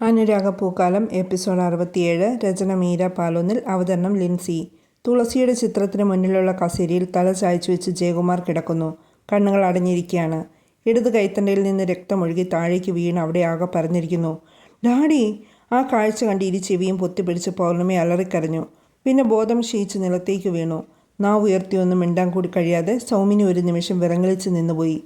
അനുരാഗപ്പൂക്കാലം episode അറുപത്തിയേഴ് രചന മീര പാലോന്നിൽ അവതരണം ലിൻസി. തുളസിയുടെ ചിത്രത്തിന് മുന്നിലുള്ള കസേരയിൽ തല ചായച്ചു വെച്ച് ജയകുമാർ കിടക്കുന്നു. കണ്ണുകൾ അടഞ്ഞിരിക്കുകയാണ് ഇടത് കൈത്തണ്ടയിൽ നിന്ന് രക്തമൊഴുകി താഴേക്ക് വീണ് അവിടെ ആകെ പറഞ്ഞിരിക്കുന്നു ഡാഡി ആ കാഴ്ച കണ്ട് ഇരു ചെവിയും പൊത്തിപ്പിടിച്ച് പൗർണമി അലറിക്കരഞ്ഞു. പിന്നെ ബോധം ക്ഷയിച്ച് നിലത്തേക്ക് വീണു. നാവ് ഉയർത്തിയൊന്നും മിണ്ടാൻ കൂടി കഴിയാതെ സൗമിനി ഒരു നിമിഷം വിറങ്ങലിച്ച് നിന്നുപോയി.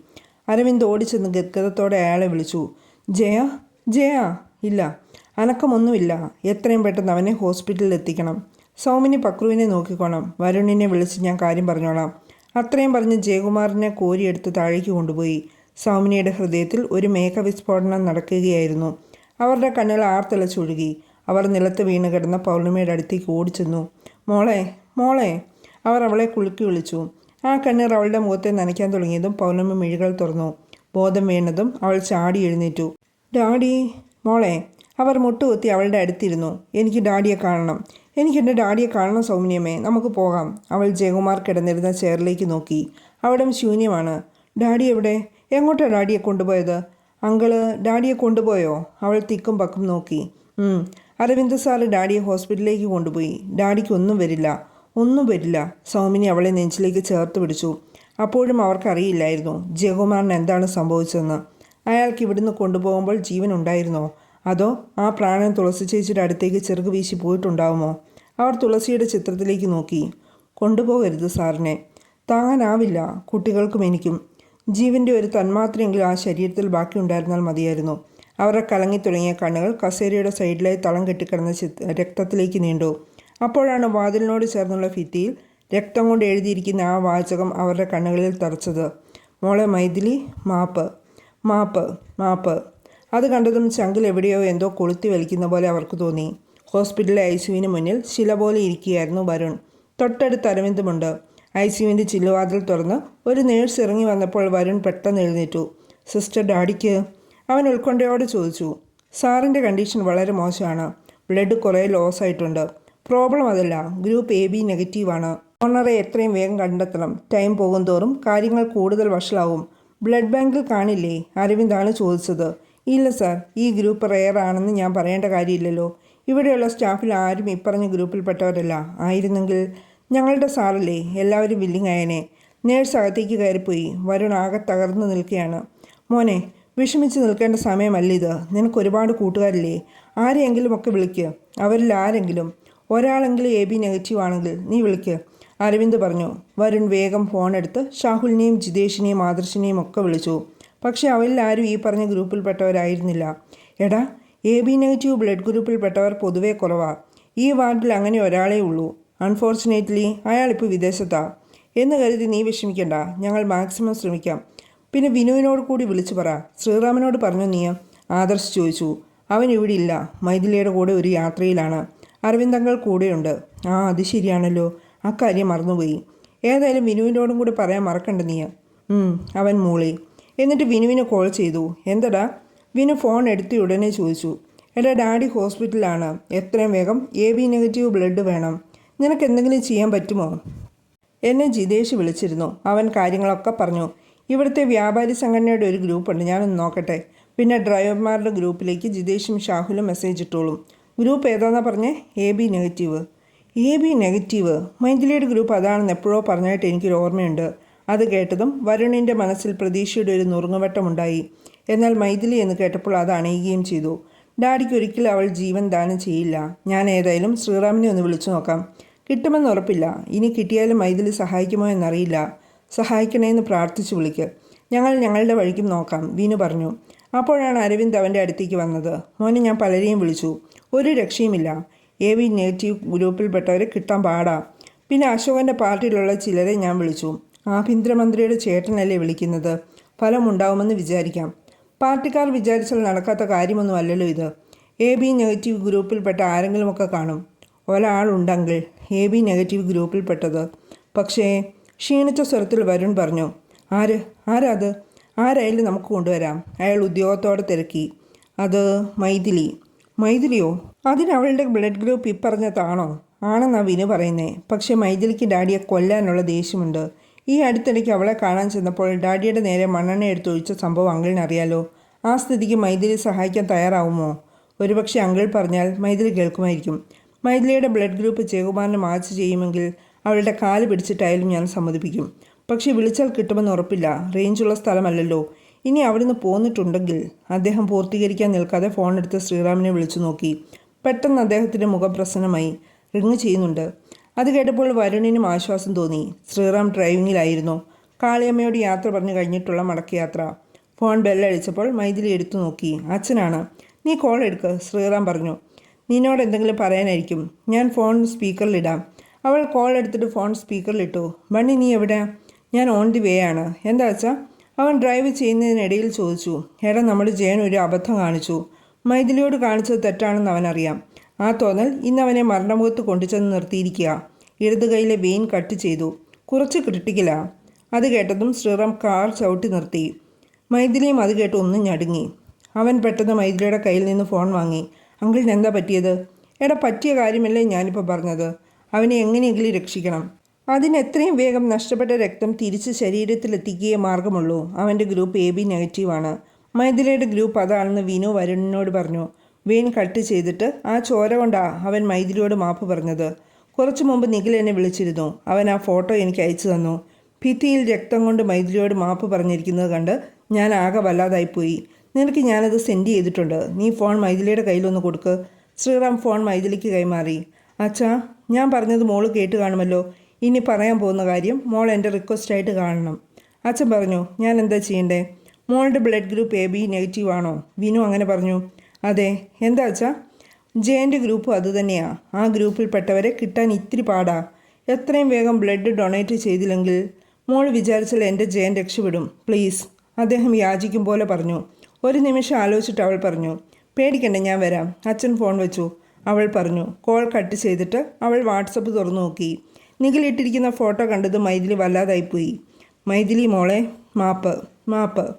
അരവിന്ദ് ഓടിച്ചെന്ന് ഗദ്ഗതത്തോടെ അയാളെ വിളിച്ചു. ജയ ജയ. ഇല്ല. അനക്കമൊന്നുമില്ല. എത്രയും പെട്ടെന്ന് അവനെ ഹോസ്പിറ്റലിൽ എത്തിക്കണം സൗമിനി പക്രുവിനെ നോക്കിക്കോണം. വരുണിനെ വിളിച്ച് ഞാൻ കാര്യം പറഞ്ഞോളാം. അത്രയും പറഞ്ഞ് ജയകുമാറിനെ കോരിയെടുത്ത് താഴേക്ക് കൊണ്ടുപോയി. സൗമിനിയുടെ ഹൃദയത്തിൽ ഒരു മേഘവിസ്ഫോടനം നടക്കുകയായിരുന്നു. അവരുടെ കണ്ണുകൾ ആർത്തിളച്ചൊഴുകി അവർ നിലത്ത് വീണ് കിടന്ന പൗർണിമയുടെ അടുത്തേക്ക് ഓടിച്ചെന്നു. മോളെ മോളെ അവർ അവളെ കുലുക്കി വിളിച്ചു. ആ കണ്ണീർ അവളുടെ മുഖത്തെ നനയ്ക്കാൻ തുടങ്ങിയതും പൗർണമി മിഴികൾ തുറന്നു. ബോധം വീണതും അവൾ ചാടി എഴുന്നേറ്റു. ഡാഡി മോളെ അവർ മുട്ടുകുത്തി അവളുടെ അടുത്തിരുന്നു. എനിക്ക് ഡാഡിയെ കാണണം. എനിക്ക് എന്റെ ഡാഡിയെ കാണണം സൗമ്യമേ നമുക്ക് പോകാം. അവൾ ജയകുമാർ കിടന്നിരുന്ന ചെയറിലേക്ക് നോക്കി. അവിടം ശൂന്യമാണ്. ഡാഡി എവിടെ? എങ്ങോട്ടാണ് ഡാഡിയെ കൊണ്ടുപോയത്? അങ്കിൾ ഡാഡിയെ കൊണ്ടുപോയോ? അവൾ തിക്കും പക്കും നോക്കി. "ഉം. അരവിന്ദ് സാറ് ഡാഡിയെ ഹോസ്പിറ്റലിലേക്ക് കൊണ്ടുപോയി. ഡാഡിക്ക് ഒന്നും വരില്ല. ഒന്നും വരില്ല. സൗമിനി അവളെ നെഞ്ചിലേക്ക് ചേർത്ത് പിടിച്ചു. അപ്പോഴും അവർക്കറിയില്ലായിരുന്നു ജയകുമാറിന് എന്താണ് സംഭവിച്ചതെന്ന്. അയാൾക്ക് ഇവിടുന്ന് കൊണ്ടുപോകുമ്പോൾ ജീവൻ ഉണ്ടായിരുന്നോ അതോ ആ പ്രാണൻ തുളസി ചേച്ചിയുടെ അടുത്തേക്ക് ചെറുക് വീശി പോയിട്ടുണ്ടാവുമോ? അവർ തുളസിയുടെ ചിത്രത്തിലേക്ക് നോക്കി. കൊണ്ടുപോകരുത് സാറിനെ. താങ്ങാനാവില്ല കുട്ടികൾക്കും എനിക്കും. ജീവന്റെ ഒരു തന്മാത്രയെങ്കിലും ആ ശരീരത്തിൽ ബാക്കിയുണ്ടായിരുന്നാൽ മതിയായിരുന്നു. അവരുടെ കലങ്ങി തുടങ്ങിയ കണ്ണുകൾ കസേരയുടെ സൈഡിലായി തളം കെട്ടിക്കിടന്ന ചിത്ര രക്തത്തിലേക്ക് നീണ്ടു. അപ്പോഴാണ് വാതിലിനോട് ചേർന്നുള്ള ഭിത്തിയിൽ രക്തം കൊണ്ട് എഴുതിയിരിക്കുന്ന ആ വാചകം അവരുടെ കണ്ണുകളിൽ തറച്ചത്. മോളെ മൈഥിലി മാപ്പ്. മാപ്പ് മാപ്പ്. അത് കണ്ടതും ചങ്കിൽ എവിടെയോ എന്തോ കൊളുത്തി വലിക്കുന്ന പോലെ അവർക്ക് തോന്നി. ഹോസ്പിറ്റലിലെ ഐ സിയുവിന് മുന്നിൽ ശില പോലെ ഇരിക്കുകയായിരുന്നു വരുൺ. തൊട്ടടുത്ത് അരവിന്ദുമുണ്ട്. ഐ സിയുവിന്റെ ചില്ലുവാതിൽ തുറന്ന് ഒരു നേഴ്സ് ഇറങ്ങി വന്നപ്പോൾ വരുൺ പെട്ടെന്ന് എഴുന്നേറ്റു. സിസ്റ്റർ ഡാഡിക്ക്? അവൻ ഉൾക്കൊണ്ടയോട് ചോദിച്ചു. സാറിന്റെ കണ്ടീഷൻ വളരെ മോശമാണ്. ബ്ലഡ് കുറേ ലോസ് ആയിട്ടുണ്ട്. പ്രോബ്ലം അതല്ല. ഗ്രൂപ്പ് എ ബി നെഗറ്റീവാണ് ഓണറെ എത്രയും വേഗം കണ്ടെത്തണം. ടൈം പോകും തോറും കാര്യങ്ങൾ കൂടുതൽ വഷളാവും. ബ്ലഡ് ബാങ്കിൽ കാണില്ലേ? അരവിന്ദാണ് ചോദിച്ചത്. ഇല്ല സാർ. ഈ ഗ്രൂപ്പ് റെയർ ആണെന്ന് ഞാൻ പറയേണ്ട കാര്യമില്ലല്ലോ. ഇവിടെയുള്ള സ്റ്റാഫിൽ ആരും ഇപ്പറഞ്ഞ ഗ്രൂപ്പിൽപ്പെട്ടവരല്ല. ആയിരുന്നെങ്കിൽ ഞങ്ങളുടെ സാറല്ലേ എല്ലാവരും ബില്ലിംഗ് ആയനെ. നേഴ്സ് അകത്തേക്ക് കയറിപ്പോയി. വരുൺ ആകെ തകർന്നു നിൽക്കുകയാണ്. മോനെ വിഷമിച്ച് നിൽക്കേണ്ട സമയമല്ല ഇത്. നിനക്ക് ഒരുപാട് കൂട്ടുകാരില്ലേ. ആരെയെങ്കിലും ഒക്കെ വിളിക്ക്. അവരിൽ ആരെങ്കിലും. ഒരാളെങ്കിലും എ ബി നെഗറ്റീവ് ആണെങ്കിൽ നീ വിളിക്ക്. അരവിന്ദ് പറഞ്ഞു വരുൺ വേഗം ഫോണെടുത്ത് ഷാഹുലിനെയും ജിതേഷിനെയും ആദർശിനെയും ഒക്കെ വിളിച്ചു. പക്ഷെ അവരിൽ ആരും ഈ പറഞ്ഞ ഗ്രൂപ്പിൽപ്പെട്ടവരായിരുന്നില്ല എടാ എ ബി നെഗറ്റീവ് ബ്ലഡ് ഗ്രൂപ്പിൽപ്പെട്ടവർ പൊതുവേ കുറവാ. ഈ വാർഡിൽ അങ്ങനെ ഒരാളേ ഉള്ളൂ. അൺഫോർച്ചുനേറ്റ്ലി അയാളിപ്പോൾ വിദേശത്താ. എന്ന് കരുതി നീ വിഷമിക്കണ്ട. ഞങ്ങൾ മാക്സിമം ശ്രമിക്കാം. പിന്നെ വിനുവിനോട് കൂടി വിളിച്ചു പറ. ശ്രീറാമനോട് പറഞ്ഞു നീ. ആദർശ് ചോദിച്ചു. അവൻ ഇവിടെ ഇല്ല. മൈഥിലിയുടെ കൂടെ ഒരു യാത്രയിലാണ്. അരവിന്ദങ്ങൾ കൂടെയുണ്ട്. ആ അത് ശരിയാണല്ലോ. അക്കാര്യം മറന്നുപോയി. ഏതായാലും വിനുവിനോടും കൂടി പറയാൻ മറക്കണ്ട നീ അവൻ മൂളി. എന്നിട്ട് വിനുവിനെ കോൾ ചെയ്തു. എന്തടാ? വിനു ഫോൺ എടുത്ത് ഉടനെ ചോദിച്ചു. എന്റെ ഡാഡി ഹോസ്പിറ്റലാണ് എത്രയും വേഗം എ ബി നെഗറ്റീവ് ബ്ലഡ് വേണം. നിനക്ക് എന്തെങ്കിലും ചെയ്യാൻ പറ്റുമോ? എന്നെ ജിതേഷ് വിളിച്ചിരുന്നു. അവൻ കാര്യങ്ങളൊക്കെ പറഞ്ഞു. ഇവിടുത്തെ വ്യാപാരി സംഘടനയുടെ ഒരു ഗ്രൂപ്പുണ്ട് ഞാനൊന്ന് നോക്കട്ടെ. പിന്നെ ഡ്രൈവർമാരുടെ ഗ്രൂപ്പിലേക്ക് ജിതേഷും ഷാഹുലും മെസ്സേജ് ഇട്ടോളും. ഗ്രൂപ്പ് ഏതാണെന്നാണ് പറഞ്ഞേ? A B negative. A B negative. മൈഥിലിയുടെ group അതാണെന്ന് എപ്പോഴോ പറഞ്ഞായിട്ട് എനിക്കൊരു ഓർമ്മയുണ്ട്. അത് കേട്ടതും വരുണിന്റെ മനസ്സിൽ പ്രതീക്ഷയുടെ ഒരു നുറുങ്ങുവട്ടമുണ്ടായി. എന്നാൽ മൈഥിലി എന്ന് കേട്ടപ്പോൾ അത് അണയുകയും ചെയ്തു. ഡാഡിക്ക് ഒരിക്കലും അവൾ ജീവൻ ദാനം ചെയ്യില്ല. ഞാൻ ഏതായാലും ശ്രീറാമിനെ ഒന്ന് വിളിച്ചു നോക്കാം. കിട്ടുമെന്ന് ഉറപ്പില്ല. ഇനി കിട്ടിയാലും മൈഥിലി സഹായിക്കുമോ എന്നറിയില്ല. സഹായിക്കണേന്ന് പ്രാർത്ഥിച്ചു വിളിക്ക്. ഞങ്ങൾ ഞങ്ങളുടെ വഴിക്കും നോക്കാം വീനു പറഞ്ഞു. അപ്പോഴാണ് അരവിന്ദ് അവന്റെ അടുത്തേക്ക് വന്നത്. മോനെ ഞാൻ പലരെയും വിളിച്ചു. ഒരു രക്ഷയുമില്ല. എ വി നെഗറ്റീവ് ഗ്രൂപ്പിൽപ്പെട്ടവരെ കിട്ടാൻ പാടാ. പിന്നെ അശോകന്റെ പാർട്ടിയിലുള്ള ചിലരെ ഞാൻ വിളിച്ചു. ആഭ്യന്തരമന്ത്രിയുടെ ചേട്ടനല്ലേ വിളിക്കുന്നത്? ഫലമുണ്ടാവുമെന്ന് വിചാരിക്കാം. പാർട്ടിക്കാർ വിചാരിച്ചാൽ നടക്കാത്ത കാര്യമൊന്നും അല്ലല്ലോ ഇത്. എ ബി നെഗറ്റീവ് ഗ്രൂപ്പിൽപ്പെട്ട ആരെങ്കിലുമൊക്കെ കാണും. ഒരാളുണ്ടെങ്കിൽ എ ബി നെഗറ്റീവ് ഗ്രൂപ്പിൽപ്പെട്ടത്. പക്ഷേ ക്ഷീണിച്ച സ്വരത്തിൽ വരുൺ പറഞ്ഞു ആര്? ആരത് ആരായാലും നമുക്ക് കൊണ്ടുവരാം. അയാൾ ഉദ്യോഗത്തോടെ തിരക്കി. അത് മൈഥിലി. മൈഥിലിയോ അതിനവളുടെ ബ്ലഡ് ഗ്രൂപ്പ് ഇപ്പറഞ്ഞതാണോ? ആണെന്നാ വിനു പറയുന്നേ. പക്ഷേ മൈഥിലിക്ക് ഡാഡിയെ കൊല്ലാനുള്ള ദേഷ്യമുണ്ട്. ഈ അടുത്തിടയ്ക്ക് അവളെ കാണാൻ ചെന്നപ്പോൾ ഡാഡിയുടെ നേരെ മണ്ണെണ്ണ എടുത്തൊഴിച്ച സംഭവം അങ്കിളിനറിയാലോ. ആ സ്ഥിതിക്ക് മൈഥിലി സഹായിക്കാൻ തയ്യാറാവുമോ? ഒരുപക്ഷെ അങ്കിൾ പറഞ്ഞാൽ മൈഥിലി കേൾക്കുമായിരിക്കും. മൈഥിലിയുടെ ബ്ലഡ് ഗ്രൂപ്പ് ജയകുമാറിന് മാച്ച് ചെയ്യുമെങ്കിൽ അവളുടെ കാൽ പിടിച്ചിട്ടായാലും ഞാൻ സമ്മതിപ്പിക്കും. പക്ഷേ വിളിച്ചാൽ കിട്ടുമെന്ന് ഉറപ്പില്ല. റേഞ്ചുള്ള സ്ഥലമല്ലല്ലോ. ഇനി അവിടുന്ന് പോന്നിട്ടുണ്ടെങ്കിൽ അദ്ദേഹം പൂർത്തീകരിക്കാൻ നിൽക്കാതെ ഫോൺ എടുത്ത് ശ്രീറാമിനെ വിളിച്ചു നോക്കി. പെട്ടെന്ന് അദ്ദേഹത്തിന്റെ മുഖപ്രസന്നമായി റിങ് ചെയ്യുന്നുണ്ട്. അത് കേട്ടപ്പോൾ വരുണിനും ആശ്വാസം തോന്നി. ശ്രീറാം ഡ്രൈവിങ്ങിലായിരുന്നു. കാളിയമ്മയോട് യാത്ര പറഞ്ഞു കഴിഞ്ഞിട്ടുള്ള മടക്കയാത്ര ഫോൺ ബെല്ലടിച്ചപ്പോൾ മൈഥിലി എടുത്തു നോക്കി. അച്ഛനാണ്. നീ കോൾ എടുക്ക് ശ്രീറാം പറഞ്ഞു. നിന്നോട് എന്തെങ്കിലും പറയാനായിരിക്കും. ഞാൻ ഫോൺ സ്പീക്കറിലിടാം അവൾ കോൾ എടുത്തിട്ട് ഫോൺ സ്പീക്കറിലിട്ടു ബണ്ണി നീ എവിടെ? ഞാൻ ഓൺ ദി വേ ആണ്. എന്താ വെച്ചാൽ അവൻ ഡ്രൈവ് ചെയ്യുന്നതിനിടയിൽ ചോദിച്ചു എടാ നമ്മൾ ജയൻ ഒരു അബദ്ധം കാണിച്ചു. മൈഥിലിയോട് കാണിച്ചത് തെറ്റാണെന്ന് അവനറിയാം. ആ തോന്നൽ ഇന്ന് അവനെ മരണമുഖത്ത് കൊണ്ടുചെന്ന് നിർത്തിയിരിക്കുക. ഇടത് കൈയിലെ വെയിൻ കട്ട് ചെയ്തു. കുറച്ച് ക്രിട്ടിക്കലാ അത് കേട്ടതും ശ്രീറാം കാർ ചവിട്ടി നിർത്തി. മൈഥിലിയും അത് കേട്ട് ഒന്നും ഞടുങ്ങി. അവൻ പെട്ടെന്ന് മൈഥിലിയുടെ കയ്യിൽ നിന്ന് ഫോൺ വാങ്ങി. അങ്കിളിന് എന്താ പറ്റിയത്? എടാ പറ്റിയ കാര്യമല്ലേ ഞാനിപ്പോൾ പറഞ്ഞത്. അവനെ എങ്ങനെയെങ്കിലും രക്ഷിക്കണം. അതിന് എത്രയും വേഗം നഷ്ടപ്പെട്ട രക്തം തിരിച്ച് ശരീരത്തിലെത്തിക്കുകയേ മാർഗമുള്ളൂ. അവന്റെ ഗ്രൂപ്പ് എ ബി നെഗറ്റീവാണ് മൈഥിലയുടെ ഗ്രൂപ്പ് അതാണെന്ന് വിനു വരുണിനോട് പറഞ്ഞു. വെയിൻ കട്ട് ചെയ്തിട്ട് ആ ചോര കൊണ്ടാ അവൻ മൈഥിലിയോട് മാപ്പ് പറഞ്ഞത്. കുറച്ചു മുമ്പ് നിഖിൽ എന്നെ വിളിച്ചിരുന്നു. അവൻ ആ ഫോട്ടോ എനിക്ക് അയച്ചു തന്നു. ഭിത്തിയിൽ രക്തം കൊണ്ട് മൈഥിലിയോട് മാപ്പ് പറഞ്ഞിരിക്കുന്നത് കണ്ട് ഞാൻ ആകെ വല്ലാതായിപ്പോയി നിനക്ക് ഞാനത് സെൻഡ് ചെയ്തിട്ടുണ്ട്. നീ ഫോൺ മൈഥിലിയുടെ കയ്യിലൊന്ന് കൊടുക്ക്. ശ്രീറാം ഫോൺ മൈഥിലിക്ക് കൈമാറി. അച്ഛാ ഞാൻ പറഞ്ഞത് മോൾ കേട്ട് കാണുമല്ലോ. ഇനി പറയാൻ പോകുന്ന കാര്യം മോൾ എന്റെ റിക്വസ്റ്റായിട്ട് കാണണം. അച്ഛൻ പറഞ്ഞു ഞാൻ എന്താ ചെയ്യണ്ടേ? മോളുടെ blood group A B negative ആണോ? വിനു അങ്ങനെ പറഞ്ഞു അതെ എന്താ അച്ഛാ? ജയന്റെ ഗ്രൂപ്പും അതുതന്നെയാണ് ആ ഗ്രൂപ്പിൽപ്പെട്ടവരെ കിട്ടാൻ ഇത്തിരി പാടാ. എത്രയും വേഗം ബ്ലഡ് ഡൊണേറ്റ് ചെയ്തില്ലെങ്കിൽ മോൾ വിചാരിച്ചാൽ എന്റെ ജയൻ രക്ഷപ്പെടും. പ്ലീസ് അദ്ദേഹം യാചിക്കും പോലെ പറഞ്ഞു. ഒരു നിമിഷം ആലോചിച്ചിട്ട് അവൾ പറഞ്ഞു പേടിക്കണ്ട ഞാൻ വരാം. അച്ഛൻ ഫോൺ വെച്ചു. അവൾ പറഞ്ഞു കോൾ കട്ട് ചെയ്തിട്ട് അവൾ വാട്സപ്പ് തുറന്നു നോക്കി. നിഖിലിട്ടിരിക്കുന്ന ഫോട്ടോ കണ്ടത് മൈഥിലി വല്ലാതായിപ്പോയി. മൈഥിലി മോളെ മാപ്പ് മാപ്പ്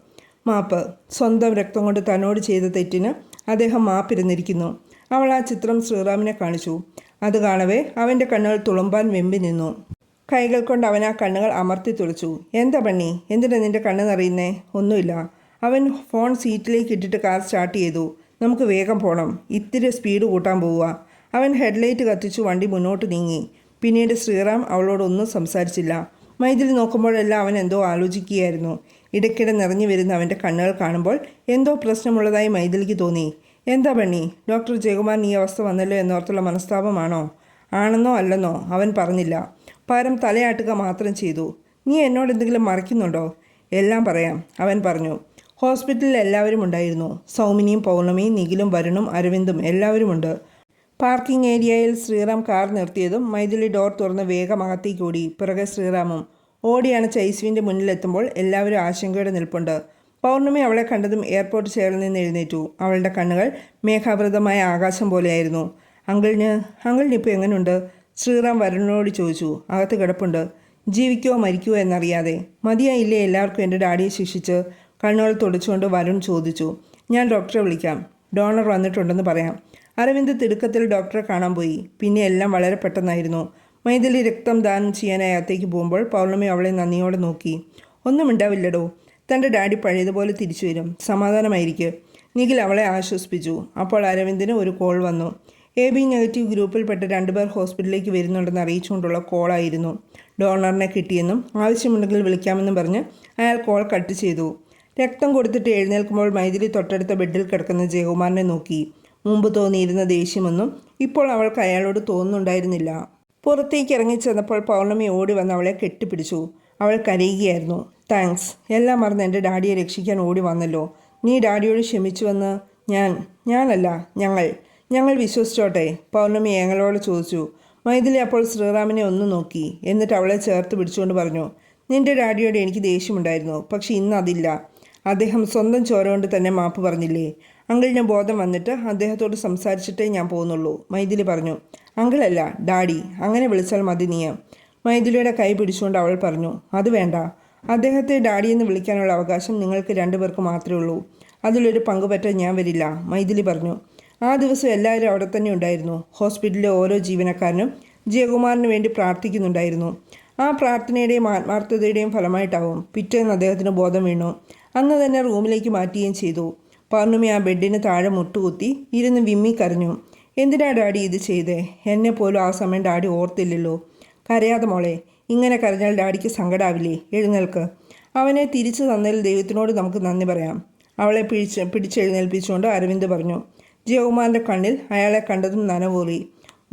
മാപ്പ്. സ്വന്തം രക്തം കൊണ്ട് തന്നോട് ചെയ്ത തെറ്റിന് അദ്ദേഹം മാപ്പിരുന്നിരിക്കുന്നു. അവൾ ആ ചിത്രം ശ്രീറാമിനെ കാണിച്ചു. അത് കാണവേ അവന്റെ കണ്ണുകൾ തുളുമ്പാൻ വെമ്പി നിന്നു. കൈകൾ കൊണ്ട് അവൻ ആ കണ്ണുകൾ അമർത്തി തുളച്ചു. എന്താ പണി എന്തിനാ നിന്റെ കണ്ണ് നിറയുന്നേ? ഒന്നുമില്ല. അവൻ ഫോൺ സീറ്റിലേക്ക് ഇട്ടിട്ട് കാർ സ്റ്റാർട്ട് ചെയ്തു. നമുക്ക് വേഗം പോകണം ഇത്തിരി സ്പീഡ് കൂട്ടാൻ പോവുക. അവൻ ഹെഡ്ലൈറ്റ് കത്തിച്ചു വണ്ടി മുന്നോട്ട് നീങ്ങി. പിന്നീട് ശ്രീറാം അവളോടൊന്നും സംസാരിച്ചില്ല. മൈഥിലി നോക്കുമ്പോഴെല്ലാം അവൻ എന്തോ ആലോചിക്കുകയായിരുന്നു. ഇടയ്ക്കിടെ നിറഞ്ഞു വരുന്ന അവന്റെ കണ്ണുകൾ കാണുമ്പോൾ എന്തോ പ്രശ്നമുള്ളതായി മൈഥിലിക്ക് തോന്നി. എന്താ പണി ഡോക്ടർ ജയകുമാർ ഈ അവസ്ഥ വന്നല്ലോ എന്നോർത്തുള്ള മനസ്താപമാണോ? ആണെന്നോ അല്ലെന്നോ അവൻ പറഞ്ഞില്ല. പകരം തലയാട്ടുക മാത്രം ചെയ്തു. നീ എന്നോട് എന്തെങ്കിലും മറയ്ക്കുന്നുണ്ടോ? എല്ലാം പറയാം അവൻ പറഞ്ഞു. ഹോസ്പിറ്റലിൽ എല്ലാവരും ഉണ്ടായിരുന്നു. സൗമിനിയും പൗർണമിയും നിഖിലും വരുണും അരവിന്ദും എല്ലാവരുമുണ്ട്. പാർക്കിംഗ് ഏരിയയിൽ ശ്രീറാം കാർ നിർത്തിയതും മൈഥിലി ഡോർ തുറന്ന് വേഗം അകത്തേക്ക് ഓടി പിറകെ ശ്രീറാമും. ഓടിയാണ് ചൈസുവിന്റെ മുന്നിലെത്തുമ്പോൾ എല്ലാവരും ആശങ്കയോടെ നിൽപ്പുണ്ട്. പൗർണമി അവളെ കണ്ടതും എയർപോർട്ട് ചെയറിൽ നിന്ന് എഴുന്നേറ്റു. അവളുടെ കണ്ണുകൾ മേഘാവൃതമായ ആകാശം പോലെയായിരുന്നു. അങ്കിളിന് അങ്കിളിന് ഇപ്പോൾ എങ്ങനെയുണ്ട് ശ്രീറാം വരുണിനോട് ചോദിച്ചു. അകത്ത് കിടപ്പുണ്ട്. ജീവിക്കോ മരിക്കുമോ എന്നറിയാതെ. മതിയായില്ലേ എല്ലാവർക്കും എന്റെ ഡാഡിയെ ശിക്ഷിച്ച്? കണ്ണുകൾ തുടച്ചുകൊണ്ട് വരുൺ ചോദിച്ചു. ഞാൻ ഡോക്ടറെ വിളിക്കാം. ഡോണർ വന്നിട്ടുണ്ടെന്ന് പറയാം. അരവിന്ദ് തിടുക്കത്തിൽ ഡോക്ടറെ കാണാൻ പോയി. പിന്നെ എല്ലാം വളരെ പെട്ടെന്നായിരുന്നു. മൈഥിലി രക്തം ദാനം ചെയ്യാനായി അകത്തേക്ക് പോകുമ്പോൾ പൗർണമി അവളെ നന്ദിയോടെ നോക്കി. ഒന്നും ഉണ്ടാവില്ലടോ. തന്റെ ഡാഡി പഴയതുപോലെ തിരിച്ചു വരും. സമാധാനമായിരിക്കും. നിഖിൽ അവളെ ആശ്വസിപ്പിച്ചു. അപ്പോൾ അരവിന്ദിന് ഒരു കോൾ വന്നു. എ ബി നെഗറ്റീവ് ഗ്രൂപ്പിൽപ്പെട്ട രണ്ടുപേർ ഹോസ്പിറ്റലിലേക്ക് വരുന്നുണ്ടെന്ന് അറിയിച്ചുകൊണ്ടുള്ള കോളായിരുന്നു. ഡോണറിനെ കിട്ടിയെന്നും ആവശ്യമുണ്ടെങ്കിൽ വിളിക്കാമെന്നും പറഞ്ഞ് അയാൾ കോൾ കട്ട് ചെയ്തു. രക്തം കൊടുത്തിട്ട് എഴുന്നേൽക്കുമ്പോൾ മൈഥിലി തൊട്ടടുത്ത ബെഡിൽ കിടക്കുന്ന ജയകുമാറിനെ നോക്കി. മുമ്പ് തോന്നിയിരുന്ന ദേഷ്യമൊന്നും ഇപ്പോൾ അവൾക്ക് അയാളോട് തോന്നുന്നുണ്ടായിരുന്നില്ല. പുറത്തേക്ക് ഇറങ്ങിച്ചെന്നപ്പോൾ പൗർണമി ഓടി വന്ന് അവളെ കെട്ടിപ്പിടിച്ചു. അവൾ കരയുകയായിരുന്നു. താങ്ക്സ്. എല്ലാം മറന്ന് എന്റെ ഡാഡിയെ രക്ഷിക്കാൻ ഓടി വന്നല്ലോ. നീ ഡാഡിയോട് ക്ഷമിച്ചുവെന്ന് ഞാൻ ഞാനല്ല ഞങ്ങൾ. ഞങ്ങൾ വിശ്വസിച്ചോട്ടെ പൗർണമി ഞങ്ങളോട് ചോദിച്ചു. മൈഥിലി അപ്പോൾ ശ്രീറാമിനെ ഒന്ന് നോക്കി. എന്നിട്ട് അവളെ ചേർത്ത് പിടിച്ചുകൊണ്ട് പറഞ്ഞു നിന്റെ ഡാഡിയോട് എനിക്ക് ദേഷ്യമുണ്ടായിരുന്നു പക്ഷെ ഇന്ന് അതില്ല. അദ്ദേഹം സ്വന്തം ചോര കൊണ്ട് തന്നെ മാപ്പ് പറഞ്ഞില്ലേ? അങ്കിളിന് ബോധം വന്നിട്ട് അദ്ദേഹത്തോട് സംസാരിച്ചിട്ടേ ഞാൻ പോകുന്നുള്ളൂ. മൈഥിലി പറഞ്ഞു അങ്കിളല്ല ഡാഡി അങ്ങനെ വിളിച്ചാൽ മതി നീ. മൈഥിലിയുടെ കൈ പിടിച്ചുകൊണ്ട് അവൾ പറഞ്ഞു അത് വേണ്ട. അദ്ദേഹത്തെ ഡാഡി എന്ന് വിളിക്കാനുള്ള അവകാശം നിങ്ങൾക്ക് രണ്ടുപേർക്ക് മാത്രമേ ഉള്ളൂ. അതിലൊരു പങ്കുപറ്റാൻ ഞാൻ വരില്ല മൈഥിലി പറഞ്ഞു. ആ ദിവസം എല്ലാവരും അവിടെ തന്നെ ഉണ്ടായിരുന്നു. ഹോസ്പിറ്റലിലെ ഓരോ ജീവനക്കാരനും ജയകുമാറിന് വേണ്ടി പ്രാർത്ഥിക്കുന്നുണ്ടായിരുന്നു. ആ പ്രാർത്ഥനയുടെയും ആത്മാർത്ഥതയുടെയും ഫലമായിട്ടാവും പിറ്റേന്ന് അദ്ദേഹത്തിന് ബോധം വീണു. അന്ന് തന്നെ റൂമിലേക്ക് മാറ്റുകയും ചെയ്തു. പൗർണമി ആ ബെഡിന് താഴെ മുട്ടുകുത്തി ഇരുന്ന് വിമ്മി കരഞ്ഞു. എന്തിനാ ഡാഡി ഇത് ചെയ്തേ? എന്നെ പോലും ആ സമയം ഡാഡി ഓർത്തില്ലല്ലോ. കരയാതെ മോളെ ഇങ്ങനെ കരഞ്ഞാൽ ഡാഡിക്ക് സങ്കടാവില്ലേ? എഴുന്നേൽക്ക്. അവനെ തിരിച്ചു തന്നതിൽ ദൈവത്തിനോട് നമുക്ക് നന്ദി പറയാം. അവളെ പിടിച്ച് പിടിച്ചെഴുന്നേൽപ്പിച്ചുകൊണ്ട് അരവിന്ദ് പറഞ്ഞു. ജയകുമാറിന്റെ കണ്ണിൽ അയാളെ കണ്ടതും നനവൂറി.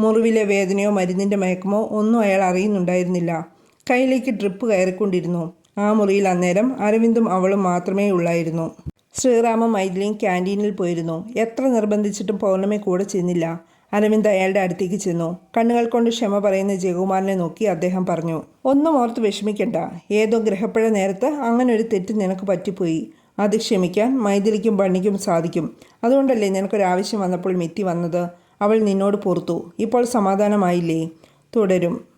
മുറിവിലെ വേദനയോ മരുന്നിന്റെ മയക്കമോ ഒന്നും അയാൾ അറിയുന്നുണ്ടായിരുന്നില്ല. കയ്യിലേക്ക് ഡ്രിപ്പ് കയറിക്കൊണ്ടിരുന്നു. ആ മുറിയിൽ അന്നേരം അരവിന്ദും അവളും മാത്രമേ ഉള്ളായിരുന്നു ശ്രീറാമ മൈഥിലിയും ക്യാന്റീനിൽ പോയിരുന്നു. എത്ര നിർബന്ധിച്ചിട്ടും പൗർണമി കൂടെ ചെന്നില്ല. അരവിന്ദ് അയാളുടെ അടുത്തേക്ക് ചെന്നു. കണ്ണുകൾ കൊണ്ട് ക്ഷമ പറയുന്ന ജയകുമാറിനെ നോക്കി അദ്ദേഹം പറഞ്ഞു ഒന്നും ഓർത്ത് വിഷമിക്കണ്ട. ഏതോ ഗ്രഹപ്പഴ നേരത്ത് അങ്ങനെ ഒരു തെറ്റ് നിനക്ക് പറ്റിപ്പോയി. അത് ക്ഷമിക്കാൻ മൈഥിലിക്കും ബണ്ണിക്കും സാധിക്കും. അതുകൊണ്ടല്ലേ നിനക്കൊരാവശ്യം വന്നപ്പോൾ മിത്തി വന്നത്? അവൾ നിന്നോട് പൊറത്തു. ഇപ്പോൾ സമാധാനമായില്ലേ? തുടരും.